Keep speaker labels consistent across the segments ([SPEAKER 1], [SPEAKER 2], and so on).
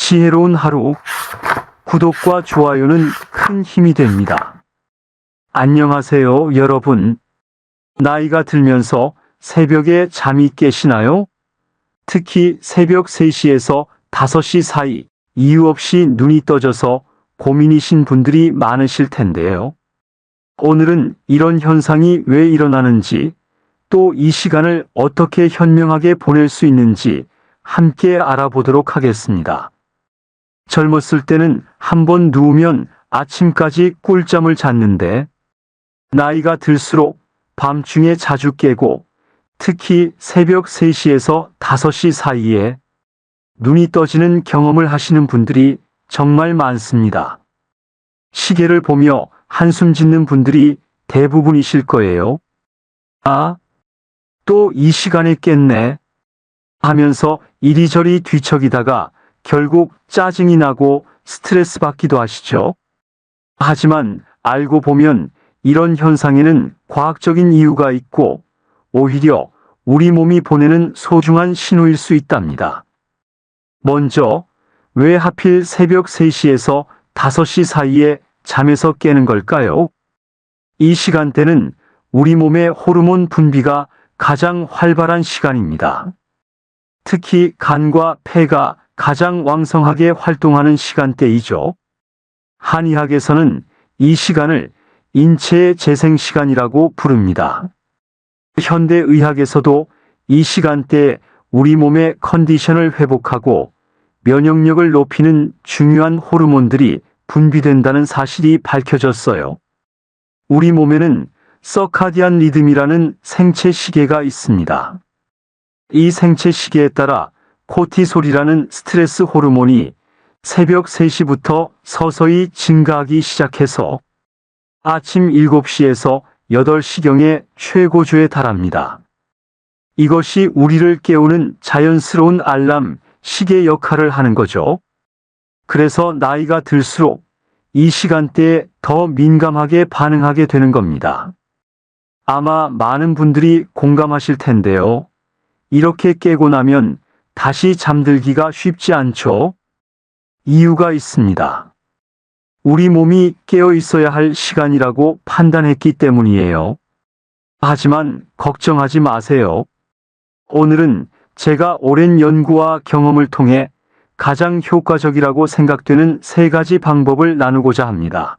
[SPEAKER 1] 지혜로운 하루. 구독과 좋아요는 큰 힘이 됩니다. 안녕하세요, 여러분. 나이가 들면서 새벽에 잠이 깨시나요? 특히 새벽 3시에서 5시 사이 이유 없이 눈이 떠져서 고민이신 분들이 많으실 텐데요. 오늘은 이런 현상이 왜 일어나는지, 또 이 시간을 어떻게 현명하게 보낼 수 있는지 함께 알아보도록 하겠습니다. 젊었을 때는 한 번 누우면 아침까지 꿀잠을 잤는데, 나이가 들수록 밤중에 자주 깨고, 특히 새벽 3시에서 5시 사이에 눈이 떠지는 경험을 하시는 분들이 정말 많습니다. 시계를 보며 한숨 짓는 분들이 대부분이실 거예요. 아, 또 이 시간에 깼네. 하면서 이리저리 뒤척이다가 결국 짜증이 나고 스트레스 받기도 하시죠. 하지만 알고 보면 이런 현상에는 과학적인 이유가 있고 오히려 우리 몸이 보내는 소중한 신호일 수 있답니다. 먼저, 왜 하필 새벽 3시에서 5시 사이에 잠에서 깨는 걸까요? 이 시간대는 우리 몸의 호르몬 분비가 가장 활발한 시간입니다. 특히 간과 폐가 가장 왕성하게 활동하는 시간대이죠. 한의학에서는 이 시간을 인체의 재생 시간이라고 부릅니다. 현대 의학에서도 이 시간대에 우리 몸의 컨디션을 회복하고 면역력을 높이는 중요한 호르몬들이 분비된다는 사실이 밝혀졌어요. 우리 몸에는 서카디안 리듬이라는 생체 시계가 있습니다. 이 생체 시계에 따라 코티솔이라는 스트레스 호르몬이 새벽 3시부터 서서히 증가하기 시작해서 아침 7시에서 8시경에 최고조에 달합니다. 이것이 우리를 깨우는 자연스러운 알람, 시계 역할을 하는 거죠. 그래서 나이가 들수록 이 시간대에 더 민감하게 반응하게 되는 겁니다. 아마 많은 분들이 공감하실 텐데요. 이렇게 깨고 나면 다시 잠들기가 쉽지 않죠? 이유가 있습니다. 우리 몸이 깨어 있어야 할 시간이라고 판단했기 때문이에요. 하지만 걱정하지 마세요. 오늘은 제가 오랜 연구와 경험을 통해 가장 효과적이라고 생각되는 세 가지 방법을 나누고자 합니다.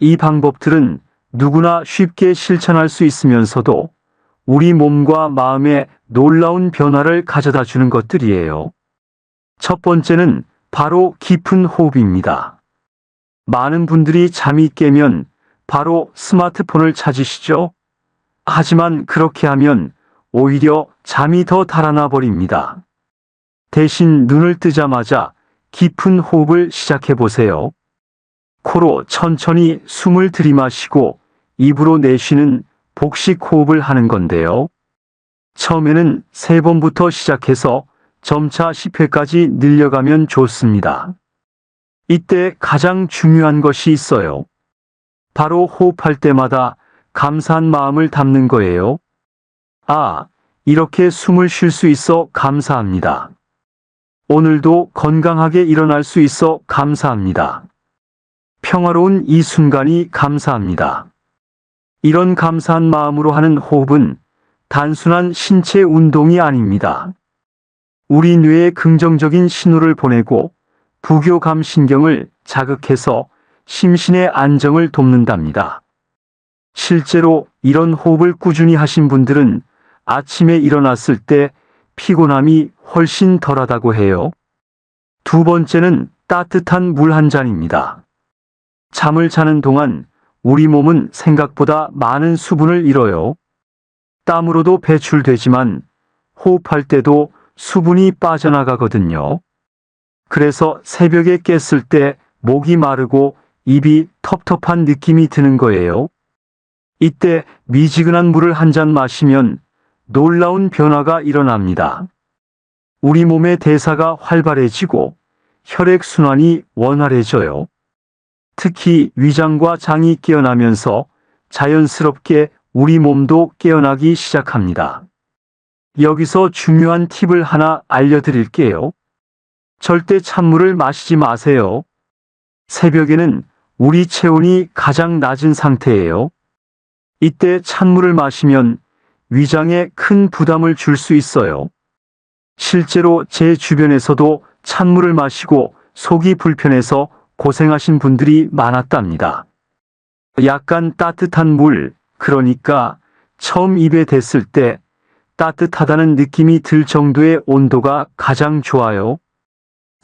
[SPEAKER 1] 이 방법들은 누구나 쉽게 실천할 수 있으면서도 우리 몸과 마음에 놀라운 변화를 가져다 주는 것들이에요. 첫 번째는 바로 깊은 호흡입니다. 많은 분들이 잠이 깨면 바로 스마트폰을 찾으시죠? 하지만 그렇게 하면 오히려 잠이 더 달아나 버립니다. 대신 눈을 뜨자마자 깊은 호흡을 시작해 보세요. 코로 천천히 숨을 들이마시고 입으로 내쉬는 복식 호흡을 하는 건데요. 처음에는 3번부터 시작해서 점차 10회까지 늘려가면 좋습니다. 이때 가장 중요한 것이 있어요. 바로 호흡할 때마다 감사한 마음을 담는 거예요. 아, 이렇게 숨을 쉴 수 있어 감사합니다. 오늘도 건강하게 일어날 수 있어 감사합니다. 평화로운 이 순간이 감사합니다. 이런 감사한 마음으로 하는 호흡은 단순한 신체 운동이 아닙니다. 우리 뇌에 긍정적인 신호를 보내고 부교감 신경을 자극해서 심신의 안정을 돕는답니다. 실제로 이런 호흡을 꾸준히 하신 분들은 아침에 일어났을 때 피곤함이 훨씬 덜하다고 해요. 두 번째는 따뜻한 물 한 잔입니다. 잠을 자는 동안 우리 몸은 생각보다 많은 수분을 잃어요. 땀으로도 배출되지만 호흡할 때도 수분이 빠져나가거든요. 그래서 새벽에 깼을 때 목이 마르고 입이 텁텁한 느낌이 드는 거예요. 이때 미지근한 물을 한 잔 마시면 놀라운 변화가 일어납니다. 우리 몸의 대사가 활발해지고 혈액순환이 원활해져요. 특히 위장과 장이 깨어나면서 자연스럽게 우리 몸도 깨어나기 시작합니다. 여기서 중요한 팁을 하나 알려드릴게요. 절대 찬물을 마시지 마세요. 새벽에는 우리 체온이 가장 낮은 상태예요. 이때 찬물을 마시면 위장에 큰 부담을 줄 수 있어요. 실제로 제 주변에서도 찬물을 마시고 속이 불편해서 고생하신 분들이 많았답니다. 약간 따뜻한 물, 그러니까 처음 입에 댔을 때 따뜻하다는 느낌이 들 정도의 온도가 가장 좋아요.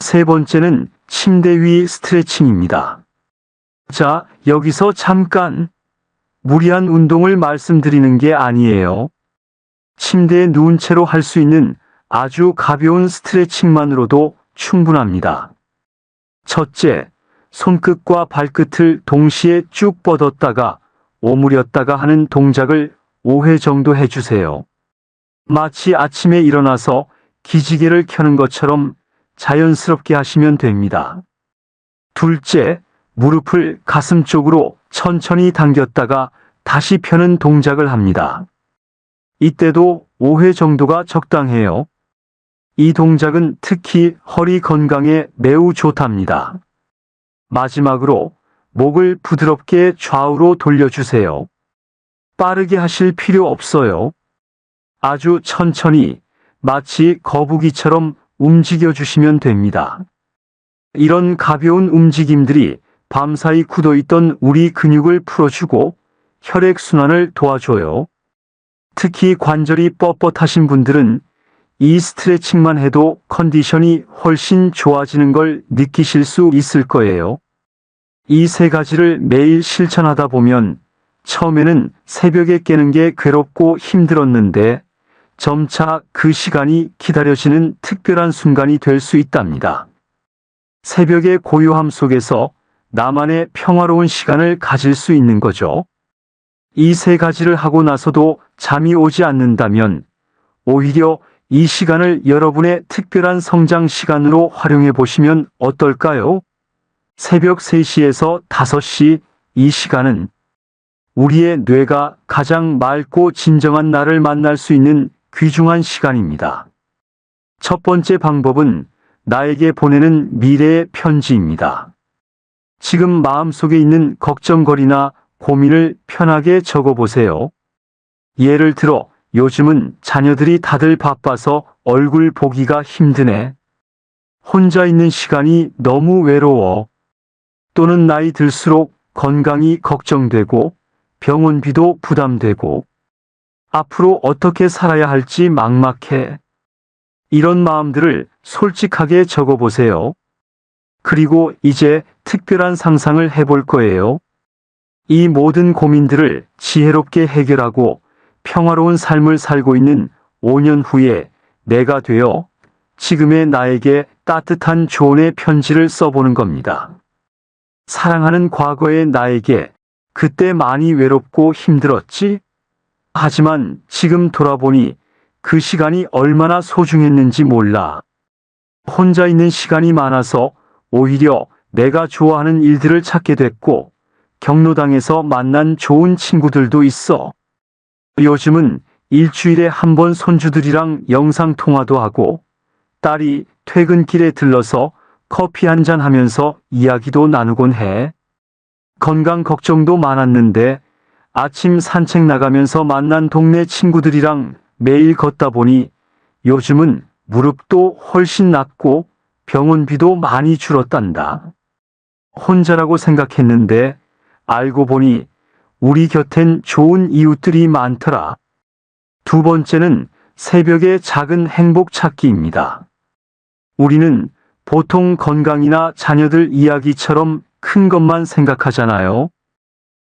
[SPEAKER 1] 세 번째는 침대 위 스트레칭입니다. 자, 여기서 잠깐 무리한 운동을 말씀드리는 게 아니에요. 침대에 누운 채로 할 수 있는 아주 가벼운 스트레칭만으로도 충분합니다. 첫째, 손끝과 발끝을 동시에 쭉 뻗었다가 오므렸다가 하는 동작을 5회 정도 해주세요. 마치 아침에 일어나서 기지개를 켜는 것처럼 자연스럽게 하시면 됩니다. 둘째, 무릎을 가슴 쪽으로 천천히 당겼다가 다시 펴는 동작을 합니다. 이때도 5회 정도가 적당해요. 이 동작은 특히 허리 건강에 매우 좋답니다. 마지막으로 목을 부드럽게 좌우로 돌려주세요. 빠르게 하실 필요 없어요. 아주 천천히 마치 거북이처럼 움직여 주시면 됩니다. 이런 가벼운 움직임들이 밤사이 굳어있던 우리 근육을 풀어주고 혈액순환을 도와줘요. 특히 관절이 뻣뻣하신 분들은 이 스트레칭만 해도 컨디션이 훨씬 좋아지는 걸 느끼실 수 있을 거예요. 이 세 가지를 매일 실천하다 보면 처음에는 새벽에 깨는 게 괴롭고 힘들었는데 점차 그 시간이 기다려지는 특별한 순간이 될 수 있답니다. 새벽의 고요함 속에서 나만의 평화로운 시간을 가질 수 있는 거죠. 이 세 가지를 하고 나서도 잠이 오지 않는다면 오히려 이 시간을 여러분의 특별한 성장 시간으로 활용해 보시면 어떨까요? 새벽 3시에서 5시 이 시간은 우리의 뇌가 가장 맑고 진정한 나를 만날 수 있는 귀중한 시간입니다. 첫 번째 방법은 나에게 보내는 미래의 편지입니다. 지금 마음속에 있는 걱정거리나 고민을 편하게 적어보세요. 예를 들어 요즘은 자녀들이 다들 바빠서 얼굴 보기가 힘드네. 혼자 있는 시간이 너무 외로워. 또는 나이 들수록 건강이 걱정되고 병원비도 부담되고 앞으로 어떻게 살아야 할지 막막해. 이런 마음들을 솔직하게 적어보세요. 그리고 이제 특별한 상상을 해볼 거예요. 이 모든 고민들을 지혜롭게 해결하고 평화로운 삶을 살고 있는 5년 후에 내가 되어 지금의 나에게 따뜻한 조언의 편지를 써보는 겁니다. 사랑하는 과거의 나에게 그때 많이 외롭고 힘들었지? 하지만 지금 돌아보니 그 시간이 얼마나 소중했는지 몰라. 혼자 있는 시간이 많아서 오히려 내가 좋아하는 일들을 찾게 됐고 경로당에서 만난 좋은 친구들도 있어. 요즘은 일주일에 한 번 손주들이랑 영상 통화도 하고 딸이 퇴근길에 들러서 커피 한 잔 하면서 이야기도 나누곤 해. 건강 걱정도 많았는데 아침 산책 나가면서 만난 동네 친구들이랑 매일 걷다 보니 요즘은 무릎도 훨씬 낫고 병원비도 많이 줄었단다. 혼자라고 생각했는데 알고 보니 우리 곁엔 좋은 이웃들이 많더라. 두 번째는 새벽의 작은 행복 찾기입니다. 우리는 보통 건강이나 자녀들 이야기처럼 큰 것만 생각하잖아요.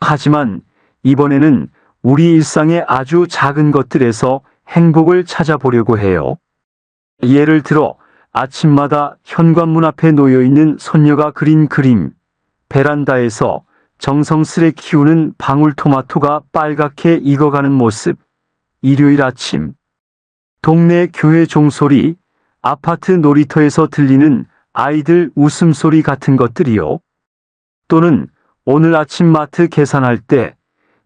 [SPEAKER 1] 하지만 이번에는 우리 일상의 아주 작은 것들에서 행복을 찾아보려고 해요. 예를 들어 아침마다 현관문 앞에 놓여 있는 손녀가 그린 그림, 베란다에서 정성스레 키우는 방울토마토가 빨갛게 익어가는 모습, 일요일 아침, 동네 교회 종소리, 아파트 놀이터에서 들리는 아이들 웃음소리 같은 것들이요. 또는 오늘 아침 마트 계산할 때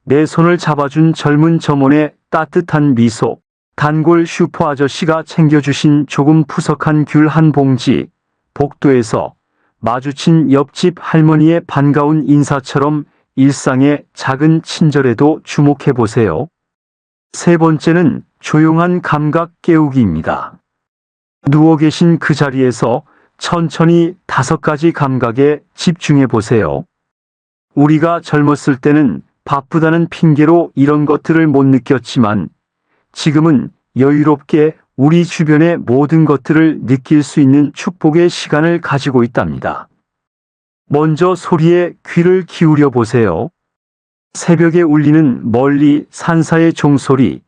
[SPEAKER 1] 내 손을 잡아준 젊은 점원의 따뜻한 미소, 단골 슈퍼 아저씨가 챙겨주신 조금 푸석한 귤 한 봉지, 복도에서 마주친 옆집 할머니의 반가운 인사처럼 일상의 작은 친절에도 주목해 보세요. 세 번째는 조용한 감각 깨우기입니다. 누워 계신 그 자리에서 천천히 다섯 가지 감각에 집중해 보세요. 우리가 젊었을 때는 바쁘다는 핑계로 이런 것들을 못 느꼈지만 지금은 여유롭게 우리 주변의 모든 것들을 느낄 수 있는 축복의 시간을 가지고 있답니다. 먼저 소리에 귀를 기울여 보세요. 새벽에 울리는 멀리 산사의 종소리,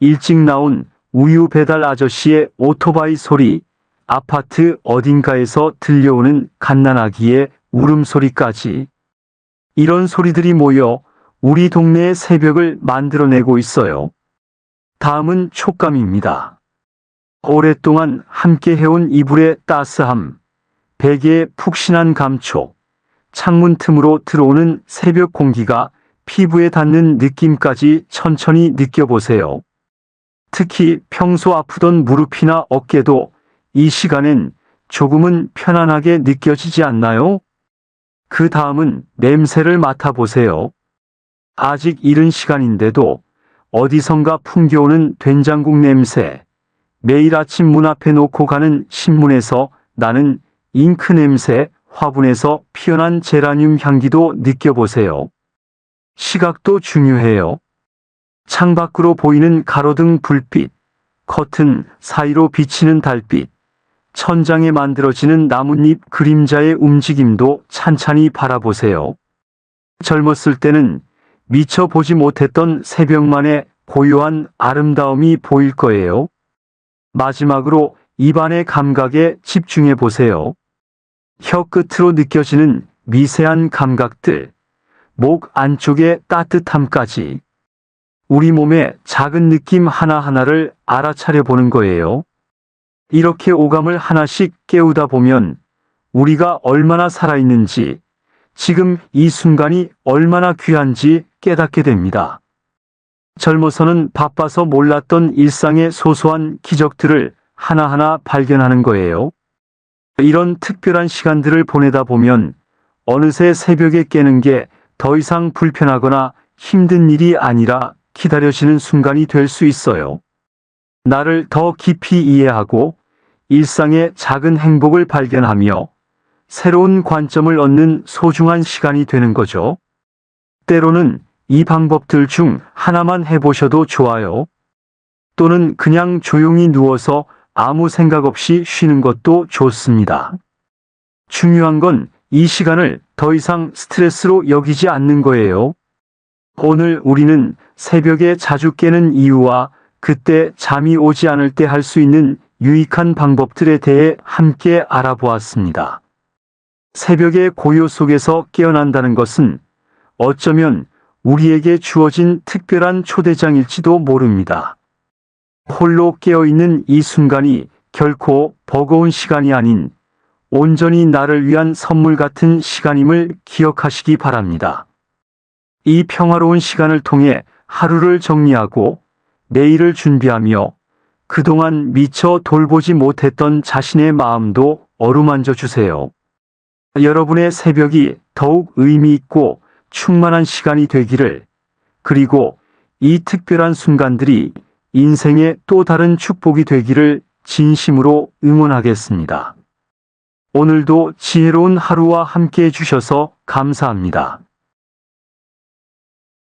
[SPEAKER 1] 일찍 나온 우유 배달 아저씨의 오토바이 소리, 아파트 어딘가에서 들려오는 갓난아기의 울음소리까지. 이런 소리들이 모여 우리 동네의 새벽을 만들어내고 있어요. 다음은 촉감입니다. 오랫동안 함께 해온 이불의 따스함, 베개의 푹신한 감촉, 창문 틈으로 들어오는 새벽 공기가 피부에 닿는 느낌까지 천천히 느껴보세요. 특히 평소 아프던 무릎이나 어깨도 이 시간엔 조금은 편안하게 느껴지지 않나요? 그 다음은 냄새를 맡아보세요. 아직 이른 시간인데도 어디선가 풍겨오는 된장국 냄새, 매일 아침 문 앞에 놓고 가는 신문에서 나는 잉크 냄새, 화분에서 피어난 제라늄 향기도 느껴보세요. 시각도 중요해요. 창밖으로 보이는 가로등 불빛, 커튼 사이로 비치는 달빛, 천장에 만들어지는 나뭇잎 그림자의 움직임도 찬찬히 바라보세요. 젊었을 때는 미처 보지 못했던 새벽만의 고요한 아름다움이 보일 거예요. 마지막으로 입안의 감각에 집중해 보세요. 혀 끝으로 느껴지는 미세한 감각들, 목 안쪽의 따뜻함까지 우리 몸의 작은 느낌 하나하나를 알아차려 보는 거예요. 이렇게 오감을 하나씩 깨우다 보면 우리가 얼마나 살아있는지, 지금 이 순간이 얼마나 귀한지 깨닫게 됩니다. 젊어서는 바빠서 몰랐던 일상의 소소한 기적들을 하나하나 발견하는 거예요. 이런 특별한 시간들을 보내다 보면 어느새 새벽에 깨는 게 더 이상 불편하거나 힘든 일이 아니라 기다려지는 순간이 될 수 있어요. 나를 더 깊이 이해하고 일상의 작은 행복을 발견하며 새로운 관점을 얻는 소중한 시간이 되는 거죠. 때로는 이 방법들 중 하나만 해보셔도 좋아요. 또는 그냥 조용히 누워서 아무 생각 없이 쉬는 것도 좋습니다. 중요한 건 이 시간을 더 이상 스트레스로 여기지 않는 거예요. 오늘 우리는 새벽에 자주 깨는 이유와 그때 잠이 오지 않을 때 할 수 있는 유익한 방법들에 대해 함께 알아보았습니다. 새벽의 고요 속에서 깨어난다는 것은 어쩌면 우리에게 주어진 특별한 초대장일지도 모릅니다. 홀로 깨어있는 이 순간이 결코 버거운 시간이 아닌 온전히 나를 위한 선물 같은 시간임을 기억하시기 바랍니다. 이 평화로운 시간을 통해 하루를 정리하고 내일을 준비하며 그동안 미처 돌보지 못했던 자신의 마음도 어루만져 주세요. 여러분의 새벽이 더욱 의미 있고 충만한 시간이 되기를, 그리고 이 특별한 순간들이 인생의 또 다른 축복이 되기를 진심으로 응원하겠습니다. 오늘도 지혜로운 하루와 함께 해주셔서 감사합니다.